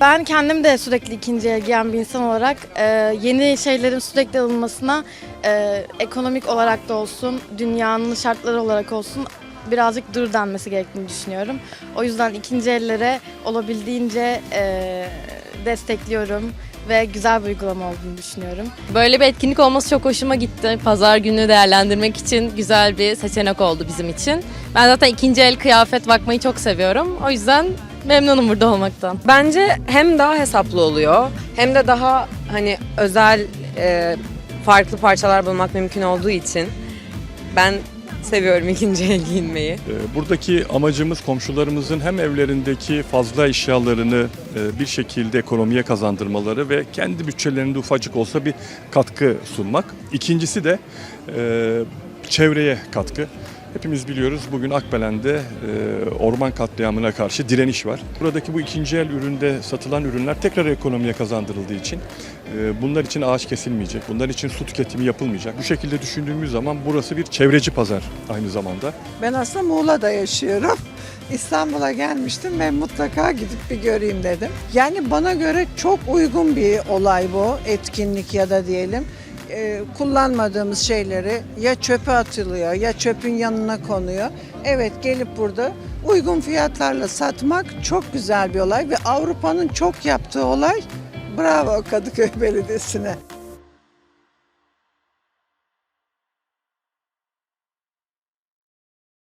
Ben kendim de sürekli ikinci el giyen bir insan olarak e, yeni şeylerin sürekli alınmasına e, ekonomik olarak da olsun, dünyanın şartları olarak olsun birazcık dur denmesi gerektiğini düşünüyorum. O yüzden ikinci ellere olabildiğince e, destekliyorum ve güzel bir uygulama olduğunu düşünüyorum. Böyle bir etkinlik olması çok hoşuma gitti. Pazar günü değerlendirmek için güzel bir seçenek oldu bizim için. Ben zaten ikinci el kıyafet bakmayı çok seviyorum. O yüzden memnunum burada olmaktan. Bence hem daha hesaplı oluyor hem de daha hani özel e, farklı parçalar bulmak mümkün olduğu için ben seviyorum ikinci el giyinmeyi. Ee, Buradaki amacımız komşularımızın hem evlerindeki fazla eşyalarını e, bir şekilde ekonomiye kazandırmaları ve kendi bütçelerinde ufacık olsa bir katkı sunmak. İkincisi de e, çevreye katkı. Hepimiz biliyoruz bugün Akbelen'de e, orman katliamına karşı direniş var. Buradaki bu ikinci el üründe satılan ürünler tekrar ekonomiye kazandırıldığı için e, bunlar için ağaç kesilmeyecek, bunlar için su tüketimi yapılmayacak. Bu şekilde düşündüğümüz zaman burası bir çevreci pazar aynı zamanda. Ben aslında Muğla'da yaşıyorum. İstanbul'a gelmiştim ve mutlaka gidip bir göreyim dedim. Yani bana göre çok uygun bir olay bu, etkinlik ya da diyelim. Ee, kullanmadığımız şeyleri ya çöpe atılıyor ya çöpün yanına konuyor. Evet gelip burada uygun fiyatlarla satmak çok güzel bir olay ve Avrupa'nın çok yaptığı olay. Bravo Kadıköy Belediyesi'ne.